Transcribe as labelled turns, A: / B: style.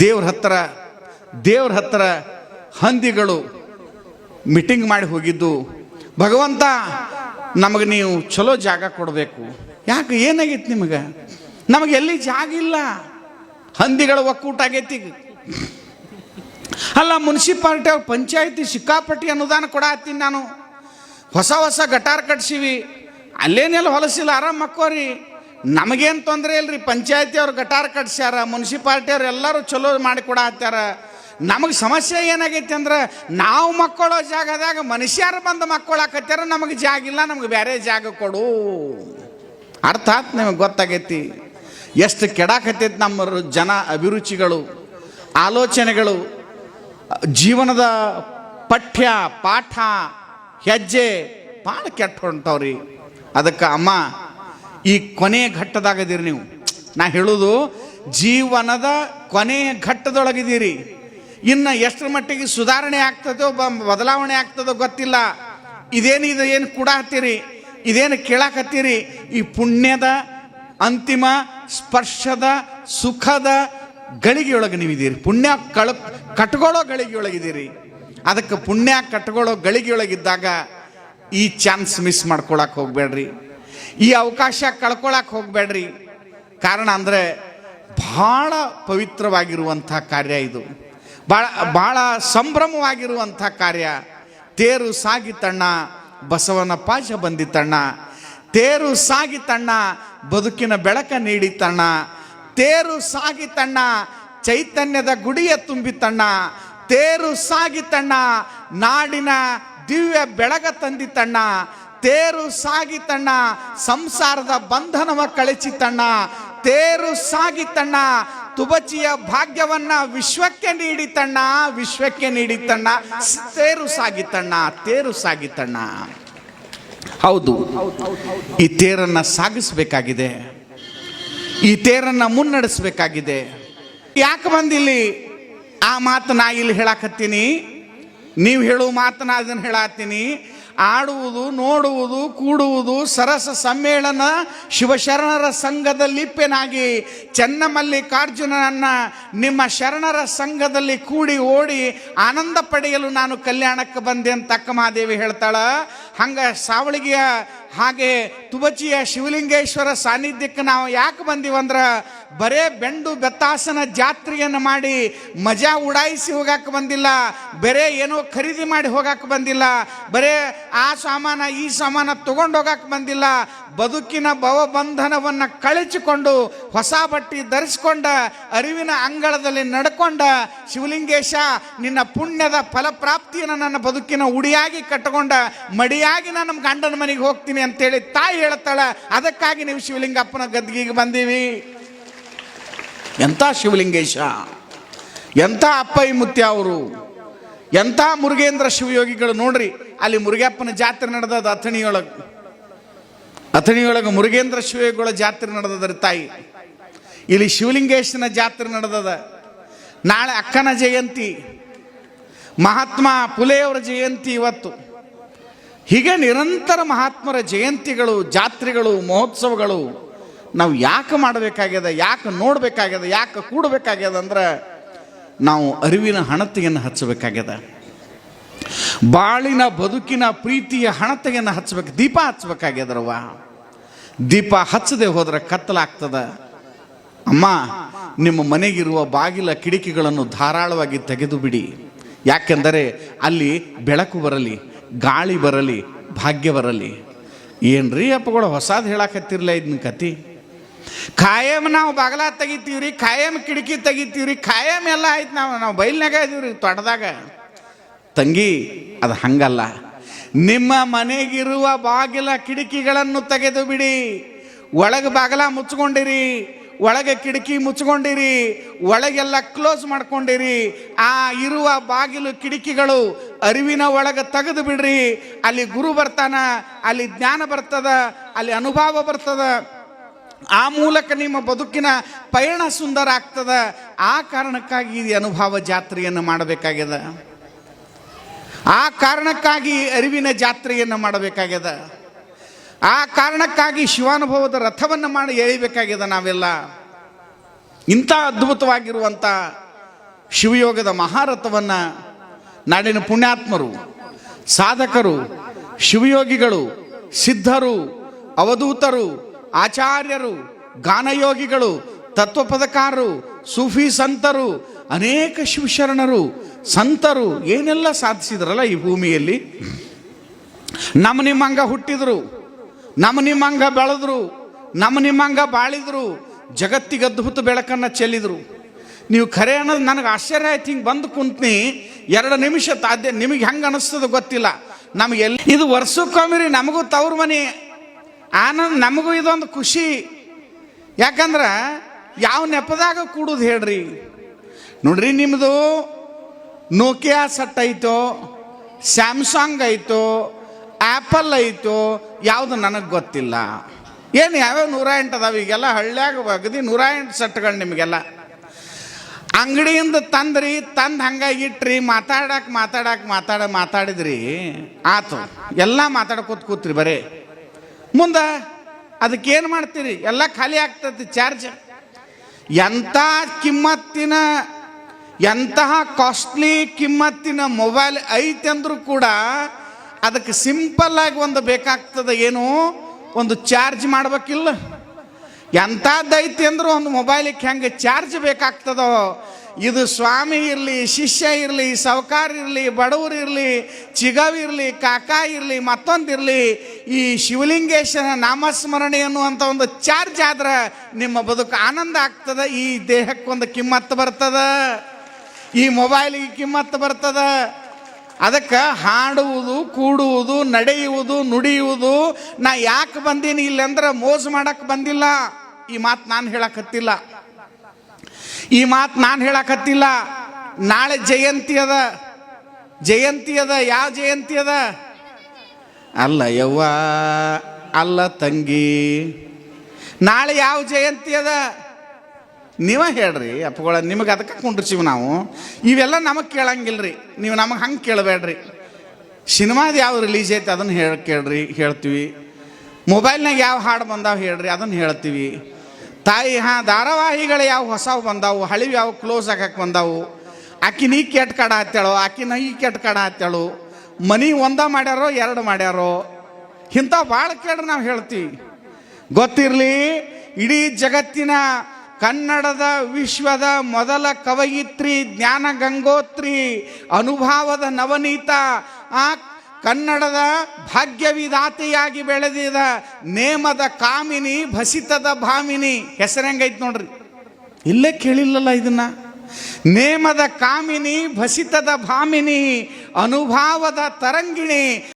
A: ದೇವ್ರ ಹತ್ರ ದೇವ್ರ ಹತ್ರ ಹಂದಿಗಳು ಮೀಟಿಂಗ್ ಮಾಡಿ ಹೋಗಿದ್ದು. ಭಗವಂತ, ನಮಗೆ ನೀವು ಚಲೋ ಜಾಗ ಕೊಡಬೇಕು. ಯಾಕೆ, ಏನಾಗೈತಿ ನಿಮಗೆ? ನಮಗೆ ಎಲ್ಲಿ ಜಾಗ ಇಲ್ಲ. ಹಂದಿಗಳ ಒಕ್ಕೂಟ ಆಗೈತಿ. ಅಲ್ಲ, ಮುನ್ಸಿಪಾಲ್ಟಿ ಅವ್ರ ಪಂಚಾಯತಿ ಸಿಕ್ಕಾಪಟ್ಟಿ ಅನುದಾನ ಕೊಡತ್ತೀನಿ ನಾನು. ಹೊಸ ಹೊಸ ಗಟಾರ್ ಕಟ್ಸಿವಿ. ಅಲ್ಲೇನೆಲ್ಲ ಹೊಲಸಿಲ್ಲ, ಆರಾಮ್ ಮಕ್ಕೋರಿ. ನಮಗೇನು ತೊಂದರೆ ಇಲ್ರಿ ಪಂಚಾಯತಿ ಅವ್ರು ಗಟಾರ್ ಕಟ್ಸ್ಯಾರ ಮುನ್ಸಿಪಾಲ್ಟಿ ಅವ್ರು ಎಲ್ಲರೂ ಚಲೋ ಮಾಡಿ ಕೊಡತ್ತಾರ ನಮಗೆ ಸಮಸ್ಯೆ ಏನಾಗೈತಿ ಅಂದ್ರೆ, ನಾವು ಮಕ್ಕಳೋ ಜಾಗದಾಗ ಮನುಷ್ಯರು ಬಂದು ಮಕ್ಕಳಾಕತ್ಯಾರ ನಮಗೆ ಜಾಗ ಇಲ್ಲ, ನಮಗೆ ಬೇರೆ ಜಾಗ ಕೊಡು. ಅರ್ಥಾತ್ ನಿಮಗೆ ಗೊತ್ತಾಗೈತಿ. ಎಷ್ಟು ಕೆಡಾಕತ್ತೈತಿ ನಮ್ಮ ಜನ ಅಭಿರುಚಿಗಳು, ಆಲೋಚನೆಗಳು, ಜೀವನದ ಪಠ್ಯ, ಪಾಠ, ಹೆಜ್ಜೆ ಭಾಳ ಕೆಟ್ಟ ಹೊಂಟವ್ರಿ. ಅದಕ್ಕೆ ಅಮ್ಮ ಈ ಕೊನೆಯ ಘಟ್ಟದಾಗದಿರಿ ನೀವು. ನಾ ಹೇಳೋದು, ಜೀವನದ ಕೊನೆಯ ಘಟ್ಟದೊಳಗಿದ್ದೀರಿ. ಇನ್ನು ಎಷ್ಟರ ಮಟ್ಟಿಗೆ ಸುಧಾರಣೆ ಆಗ್ತದೋ ಬದಲಾವಣೆ ಆಗ್ತದೋ ಗೊತ್ತಿಲ್ಲ. ಇದೇನು ಇದು ಏನು ಕೂಡ ಹತ್ತೀರಿ ಇದೇನು ಕೇಳಾಕತ್ತೀರಿ? ಈ ಪುಣ್ಯದ ಅಂತಿಮ ಸ್ಪರ್ಶದ ಸುಖದ ಗಳಿಗೆಯೊಳಗೆ ನೀವಿದ್ದೀರಿ. ಪುಣ್ಯ ಕಳ, ಕಟ್ಕೊಳ್ಳೋ ಗಳಿಗೆಯೊಳಗಿದ್ದೀರಿ. ಅದಕ್ಕೆ ಪುಣ್ಯ ಕಟ್ಕೊಳ್ಳೋ ಗಳಿಗೆಯೊಳಗಿದ್ದಾಗ ಈ ಚಾನ್ಸ್ ಮಿಸ್ ಮಾಡ್ಕೊಳಕ್ಕೆ ಹೋಗ್ಬೇಡ್ರಿ. ಈ ಅವಕಾಶ ಕಳ್ಕೊಳಕ್ ಹೋಗ್ಬೇಡ್ರಿ. ಕಾರಣ ಅಂದರೆ ಭಾಳ ಪವಿತ್ರವಾಗಿರುವಂಥ ಕಾರ್ಯ ಇದು. ಭಾಳ ಭಾಳ ಸಂಭ್ರಮವಾಗಿರುವಂಥ ಕಾರ್ಯ. ತೇರು ಸಾಗಿ ತಣ್ಣ, ಬಸವನ ಪಾಶ ಬಂದಿತಣ್ಣ ತೇರು ಸಾಗಿ ತಣ್ಣ, ಬದುಕಿನ ಬೆಳಕ ನೀಡಿತಣ್ಣ ತೇರು ಸಾಗಿ ತಣ್ಣ, ಚೈತನ್ಯದ ಗುಡಿಯ ತುಂಬಿತಣ್ಣ ತೇರು ಸಾಗಿ ತಣ್ಣ, ನಾಡಿನ ದಿವ್ಯ ಬೆಳಗ ತಂದಿತಣ್ಣ ತೇರು ಸಾಗಿತಣ್ಣ ಸಂಸಾರದ ಬಂಧನವ ಕಳಚಿತಣ್ಣ ತೇರು ಸಾಗಿತಣ್ಣ ತುಬಚಿಯ ಭಾಗ್ಯವನ್ನ ವಿಶ್ವಕ್ಕೆ ನೀಡಿತಣ್ಣ ವಿಶ್ವಕ್ಕೆ ನೀಡಿತಣ್ಣ ತೇರು ಸಾಗಿತಣ್ಣ ತೇರು ಸಾಗಿತಣ್ಣ ಹೌದು. ಈ ತೇರನ್ನ ಸಾಗಿಸಬೇಕಾಗಿದೆ. ಈ ತೇರನ್ನ ಮುನ್ನಡೆಸಬೇಕಾಗಿದೆ. ಯಾಕೆ ಬಂದಿಲ್ಲಿ? ಆ ಮಾತು ನಾ ಇಲ್ಲಿ ಹೇಳಾಕತ್ತೀನಿ. ನೀವು ಹೇಳುವ ಮಾತು ನಾ ಅದನ್ನು ಹೇಳತ್ತೀನಿ. ಆಡುವುದು, ನೋಡುವುದು, ಕೂಡುವುದು ಸರಸ ಸಮ್ಮೇಳನ ಶಿವಶರಣರ ಸಂಘದ ಲಿಪ್ಪೆನಾಗಿ ಚೆನ್ನಮಲ್ಲಿಕಾರ್ಜುನನನ್ನು ನಿಮ್ಮ ಶರಣರ ಸಂಘದಲ್ಲಿ ಕೂಡಿ ಓಡಿ ಆನಂದ ಪಡೆಯಲು ನಾನು ಕಲ್ಯಾಣಕ್ಕೆ ಬಂದೆ ಅಂತ ಅಕ್ಕಮಹಾದೇವಿ ಹೇಳ್ತಾಳೆ. ಹಂಗ ಸಾವಳಿಗೆಯ ಹಾಗೆ ತುಬಚಿಯ ಶಿವಲಿಂಗೇಶ್ವರ ಸಾನ್ನಿಧ್ಯಕ್ಕೆ ನಾವು ಯಾಕೆ ಬಂದೀವಂದ್ರೆ ಬರೇ ಬೆಂಡು ಬೆತ್ತಾಸನ ಜಾತ್ರೆಯನ್ನು ಮಾಡಿ ಮಜಾ ಉಡಾಯಿಸಿ ಹೋಗಕ್ಕೆ ಬಂದಿಲ್ಲ, ಬೇರೆ ಏನೋ ಖರೀದಿ ಮಾಡಿ ಹೋಗಕ್ಕೆ ಬಂದಿಲ್ಲ, ಬರೇ ಆ ಸಾಮಾನ ಈ ಸಾಮಾನ ತಗೊಂಡು ಹೋಗಕ್ಕೆ ಬಂದಿಲ್ಲ. ಬದುಕಿನ ಭವಬಂಧನವನ್ನು ಕಳಚಿಕೊಂಡು ಹೊಸ ಬಟ್ಟಿ ಧರಿಸ್ಕೊಂಡ, ಅರಿವಿನ ಅಂಗಳದಲ್ಲಿ ನಡ್ಕೊಂಡ ಶಿವಲಿಂಗೇಶ ನಿನ್ನ ಪುಣ್ಯದ ಫಲಪ್ರಾಪ್ತಿಯನ್ನು ನನ್ನ ಬದುಕಿನ ಉಡಿಯಾಗಿ ಕಟ್ಟಿಕೊಂಡ, ಮಡಿಯಾಗಿ ನಾನು ನಮ್ಮ ಗಂಡನ ಮನೆಗೆ ಹೋಗ್ತೀನಿ ಅಂತೇಳಿ ತಾಯಿ ಹೇಳ್ತಾಳೆ. ಅದಕ್ಕಾಗಿ ನೀವು ಶಿವಲಿಂಗಪ್ಪನ ಗದ್ಗಿಗೆ ಬಂದೀವಿ. ಎಂಥ ಶಿವಲಿಂಗೇಶ, ಎಂಥ ಅಪ್ಪಯ್ಯ ಮುತ್ಯ ಅವರು, ಎಂಥ ಮುರುಗೇಂದ್ರ ಶಿವಯೋಗಿಗಳು ನೋಡ್ರಿ, ಅಲ್ಲಿ ಮುರುಗಪ್ಪನ ಜಾತ್ರೆ ನಡೆದದ ಅಥಣಿಯೊಳಗೆ. ಅಥಣಿಯೊಳಗೆ ಮುರುಗೇಂದ್ರ ಶಿವಯೋಗಿಗಳ ಜಾತ್ರೆ ನಡೆದದ್ರಿ ತಾಯಿ. ಇಲ್ಲಿ ಶಿವಲಿಂಗೇಶನ ಜಾತ್ರೆ ನಡೆದದ. ನಾಳೆ ಅಕ್ಕನ ಜಯಂತಿ, ಮಹಾತ್ಮ ಪುಲೆಯವರ ಜಯಂತಿ ಇವತ್ತು. ಹೀಗೆ ನಿರಂತರ ಮಹಾತ್ಮರ ಜಯಂತಿಗಳು, ಜಾತ್ರೆಗಳು, ಮಹೋತ್ಸವಗಳು ನಾವು ಯಾಕೆ ಮಾಡಬೇಕಾಗ್ಯದ, ಯಾಕೆ ನೋಡಬೇಕಾಗ್ಯದ, ಯಾಕೆ ಕೂಡಬೇಕಾಗ್ಯದ ಅಂದ್ರೆ ನಾವು ಅರಿವಿನ ಹಣತೆಯನ್ನು ಹಚ್ಚಬೇಕಾಗ್ಯದ. ಬಾಳಿನ ಬದುಕಿನ ಪ್ರೀತಿಯ ಹಣತೆಯನ್ನು ಹಚ್ಚಬೇಕು, ದೀಪ ಹಚ್ಚಬೇಕಾಗ್ಯದ್ರವ್ವ. ದೀಪ ಹಚ್ಚದೆ ಹೋದ್ರೆ ಕತ್ತಲಾಗ್ತದ. ಅಮ್ಮ, ನಿಮ್ಮ ಮನೆಗಿರುವ ಬಾಗಿಲ ಕಿಟಕಿಗಳನ್ನು ಧಾರಾಳವಾಗಿ ತೆಗೆದು ಬಿಡಿ. ಯಾಕೆಂದರೆ ಅಲ್ಲಿ ಬೆಳಕು ಬರಲಿ, ಗಾಳಿ ಬರಲಿ, ಭಾಗ್ಯ ಬರಲಿ. ಏನ್ರೀ ಅಪ್ಪಗಳು ಹೊಸಾದ್ ಹೇಳಕತ್ತಿರ್ಲ ಇದನ್ನ ಕತಿ? ಖಾಯಂ ನಾವು ಬಾಗಲ ತೆಗಿತೀವ್ರಿ, ಖಾಯಂ ಕಿಟಕಿ ತೆಗಿತೀವ್ರಿ, ಖಾಯಂ ಎಲ್ಲ ಆಯ್ತು ನಾವು ನಾವು ಬೈಲ್ನಾಗ ಇದೀವ್ರಿ ತೋಟದಾಗ ತಂಗಿ, ಅದು ಹಂಗಲ್ಲ. ನಿಮ್ಮ ಮನೆಗಿರುವ ಬಾಗಿಲ ಕಿಟಕಿಗಳನ್ನು ತೆಗೆದು ಬಿಡಿ. ಒಳಗೆ ಬಾಗಲ ಮುಚ್ಕೊಂಡಿರಿ, ಒಳಗೆ ಕಿಟಕಿ ಮುಚ್ಕೊಂಡಿರಿ, ಒಳಗೆಲ್ಲ ಕ್ಲೋಸ್ ಮಾಡ್ಕೊಂಡಿರಿ. ಆ ಇರುವ ಬಾಗಿಲು ಕಿಟಕಿಗಳು ಅರಿವಿನ ಒಳಗೆ ತೆಗೆದು ಬಿಡ್ರಿ. ಅಲ್ಲಿ ಗುರು ಬರ್ತಾನ, ಅಲ್ಲಿ ಜ್ಞಾನ ಬರ್ತದ, ಅಲ್ಲಿ ಅನುಭವ ಬರ್ತದ. ಆ ಮೂಲಕ ನಿಮ್ಮ ಬದುಕಿನ ಪಯಣ ಸುಂದರ ಆಗ್ತದ. ಆ ಕಾರಣಕ್ಕಾಗಿ ಈ ಅನುಭವ ಜಾತ್ರೆಯನ್ನು ಮಾಡಬೇಕಾಗ್ಯದ. ಆ ಕಾರಣಕ್ಕಾಗಿ ಅರಿವಿನ ಜಾತ್ರೆಯನ್ನು ಮಾಡಬೇಕಾಗ್ಯದ. ಆ ಕಾರಣಕ್ಕಾಗಿ ಶಿವಾನುಭವದ ರಥವನ್ನು ಮಾಡಿ ಎಳಿಬೇಕಾಗ್ಯದ ನಾವೆಲ್ಲ. ಇಂಥ ಅದ್ಭುತವಾಗಿರುವಂಥ ಶಿವಯೋಗದ ಮಹಾರಥವನ್ನು ನಾಡಿನ ಪುಣ್ಯಾತ್ಮರು, ಸಾಧಕರು, ಶಿವಯೋಗಿಗಳು, ಸಿದ್ಧರು, ಅವಧೂತರು ಆಚಾರ್ಯರು, ಗಾನಯೋಗಿಗಳು, ತತ್ವಪದಕಾರರು, ಸೂಫಿ ಸಂತರು, ಅನೇಕ ಶಿವಶರಣರು, ಸಂತರು ಏನೆಲ್ಲ ಸಾಧಿಸಿದ್ರಲ್ಲ ಈ ಭೂಮಿಯಲ್ಲಿ? ನಮ್ಮ ನಿಮ್ಮಂಗ ಹುಟ್ಟಿದ್ರು, ನಮ್ಮ ನಿಮ್ಮಂಗ ಬೆಳೆದ್ರು, ನಮ್ಮ ನಿಮ್ಮಂಗ ಬಾಳಿದ್ರು, ಜಗತ್ತಿಗೆ ಅದ್ಭುತ ಬೆಳಕನ್ನು ಚೆಲ್ಲಿದ್ರು. ನೀವು ಖರೆ ಅನ್ನೋದು ನನಗೆ ಆಶ್ಚರ್ಯ ಆಯ್ತು, ಹಿಂಗೆ ಬಂದು ಕುಂತ್ನಿ, ಎರಡು ನಿಮಿಷ ತಾದ್ಯ, ನಿಮಗೆ ಹೆಂಗೆ ಅನಿಸ್ತದ ಗೊತ್ತಿಲ್ಲ. ನಮಗೆ ಎಲ್ಲಿ ಇದು ವರ್ಷಕ್ಕೊಮ್ಮೆ ನಮಗೂ ತವ್ರ ಮನೆ. ಆನಂದ್ ನಮಗೂ ಇದೊಂದು ಖುಷಿ. ಯಾಕಂದ್ರೆ ಯಾವ ನೆಪದಾಗ ಕೂಡುದು ಹೇಳ್ರಿ. ನೋಡ್ರಿ ನಿಮ್ಮದು ನೋಕಿಯಾ ಸಟ್ ಐತೋ ಸ್ಯಾಮ್ಸಂಗ್ ಐತೋ ಆ್ಯಪಲ್ ಐತೋ, ಯಾವುದು ನನಗೆ ಗೊತ್ತಿಲ್ಲ. ಏನು ಯಾವ್ಯಾವ ನೂರ ಎಂಟು ಅದಾವ? ಈಗೆಲ್ಲ ಹಳ್ಳ್ಯಾಗ ಅಗದಿ ನೂರ ಎಂಟು ಸೆಟ್ಗಳು ನಿಮಗೆಲ್ಲ. ಅಂಗಡಿಯಿಂದ ತಂದ್ರಿ, ತಂದು ಹಂಗಾಗಿ ಇಟ್ರಿ ಮಾತಾಡಕ್ಕೆ ಮಾತಾಡಕ್ಕೆ ಮಾತಾಡ, ಮಾತಾಡಿದ್ರಿ, ಆತು. ಎಲ್ಲ ಮಾತಾಡ್ಕೋತ ಕೂತ್ರಿ ಬರೀ. ಮುಂದೆ ಅದಕ್ಕೇನು ಮಾಡ್ತೀರಿ? ಎಲ್ಲ ಖಾಲಿ ಆಗ್ತೈತಿ, ಚಾರ್ಜ್. ಎಂಥ ಕಿಮ್ಮತ್ತಿನ, ಎಂತಹ ಕಾಸ್ಟ್ಲಿ ಕಿಮ್ಮತ್ತಿನ ಮೊಬೈಲ್ ಐತೆ ಅಂದರೂ ಕೂಡ ಅದಕ್ಕೆ ಸಿಂಪಲ್ ಆಗಿ ಒಂದು ಬೇಕಾಗ್ತದೆ ಏನು? ಒಂದು ಚಾರ್ಜ್ ಮಾಡ್ಬೇಕಿಲ್ಲ. ಎಂಥದ್ದು ಐತಿ ಅಂದ್ರೂ ಒಂದು ಮೊಬೈಲಿಗೆ ಹೆಂಗೆ ಚಾರ್ಜ್ ಬೇಕಾಗ್ತದೋ ಇದು ಸ್ವಾಮಿ ಇರಲಿ, ಶಿಷ್ಯ ಇರಲಿ ಸಾವುಕಾರ ಇರಲಿ, ಬಡವರು ಇರಲಿ ಚಿಗವಿರಲಿ ಕಾಕ ಇರಲಿ, ಮತ್ತೊಂದಿರಲಿ, ಈ ಶಿವಲಿಂಗೇಶನ ನಾಮಸ್ಮರಣೆ ಅನ್ನುವಂಥ ಒಂದು ಚಾರ್ಜ್ ಆದ್ರೆ ನಿಮ್ಮ ಬದುಕು ಆನಂದ ಆಗ್ತದೆ, ಈ ದೇಹಕ್ಕೊಂದು ಕಿಮ್ಮತ್ತು ಬರ್ತದ, ಈ ಮೊಬೈಲಿಗೆ ಕಿಮ್ಮತ್ತು ಬರ್ತದ. ಅದಕ್ಕೆ ಹಾಡುವುದು, ಕೂಡುವುದು, ನಡೆಯುವುದು, ನುಡಿಯುವುದು, ನಾ ಯಾಕೆ ಬಂದೀನಿ ಇಲ್ಲಂದ್ರೆ ಮೋಸ ಮಾಡಕ್ಕೆ ಬಂದಿಲ್ಲ. ಈ ಮಾತು ನಾನು ಹೇಳಕತ್ತಿಲ್ಲ ಈ ಮಾತು ನಾನು ಹೇಳಕತ್ತಿಲ್ಲ. ನಾಳೆ ಜಯಂತಿ ಅದ. ಜಯಂತಿ ಅದ. ಯಾವ ಜಯಂತಿ ಅದ? ಅಲ್ಲ ಯವ್ವ, ಅಲ್ಲ ತಂಗಿ. ನಾಳೆ ಯಾವ ಜಯಂತಿ ಅದ? ನೀವ ಹೇಳ್ರಿ, ಅಪ್ಪಗಳ, ನಿಮಗೆ ಅದಕ್ಕೆ ಕುಂಡ್ರಿಸಿವಿ ನಾವು. ಇವೆಲ್ಲ ನಮಗೆ ಕೇಳಂಗಿಲ್ರಿ. ನೀವು ನಮಗೆ ಹಂಗೆ ಕೇಳಬೇಡ್ರಿ. ಸಿನಿಮಾದ ಯಾವ ರಿಲೀಸ್ ಐತೆ ಅದನ್ನು ಹೇಳಿ ಕೇಳ್ರಿ, ಹೇಳ್ತೀವಿ. ಮೊಬೈಲ್ನಾಗ ಯಾವ ಹಾಡು ಬಂದಾವ ಹೇಳ್ರಿ ಅದನ್ನು ಹೇಳ್ತೀವಿ. ತಾಯಿ, ಹಾಂ, ಧಾರಾವಾಹಿಗಳು ಯಾವ ಹೊಸವು ಬಂದಾವು, ಹಳಿವು ಯಾವ ಕ್ಲೋಸ್ ಆಗಕ್ಕೆ ಬಂದಾವು? ಆಕಿ ನೀ ಕೆಟ್ಟ ಕಡ ಹತ್ತಾಳೋ ಆಕಿ ನಾ ಈ ಕೆಟ್ಟ ಕಡ ಹತ್ತಾಳು ಮನಿ ಒಂದ ಮಾಡ್ಯಾರೋ, ಎರಡು ಮಾಡ್ಯಾರೋ? ಇಂಥ ಭಾಳ ಕೇಳ್ರಿ ನಾವು ಹೇಳ್ತೀವಿ. ಗೊತ್ತಿರಲಿ, ಇಡೀ ಜಗತ್ತಿನ ಕನ್ನಡದ, ವಿಶ್ವದ ಮೊದಲ ಕವಯಿತ್ರಿ ಜ್ಞಾನ ಗಂಗೋತ್ರಿ ಅನುಭಾವದ ನವನೀತ, ಆ ಕನ್ನಡದ ಭಾಗ್ಯವಿದಾತೆಯಾಗಿ ಬೆಳೆದಿದ ನೇಮದ ಕಾಮಿನಿ, ಭಸಿತದ ಭಾಮಿನಿ. ಹೆಸರು ಹೆಂಗೈತೆ ನೋಡ್ರಿ? ಇಲ್ಲೇ ಕೇಳಿಲ್ಲಲ್ಲ ಇದನ್ನ. ನೇಮದ ಕಾಮಿನಿ, ಭಸಿತದ ಭಾಮಿನಿ, ಅನುಭಾವದ ತರಂಗಿಣಿ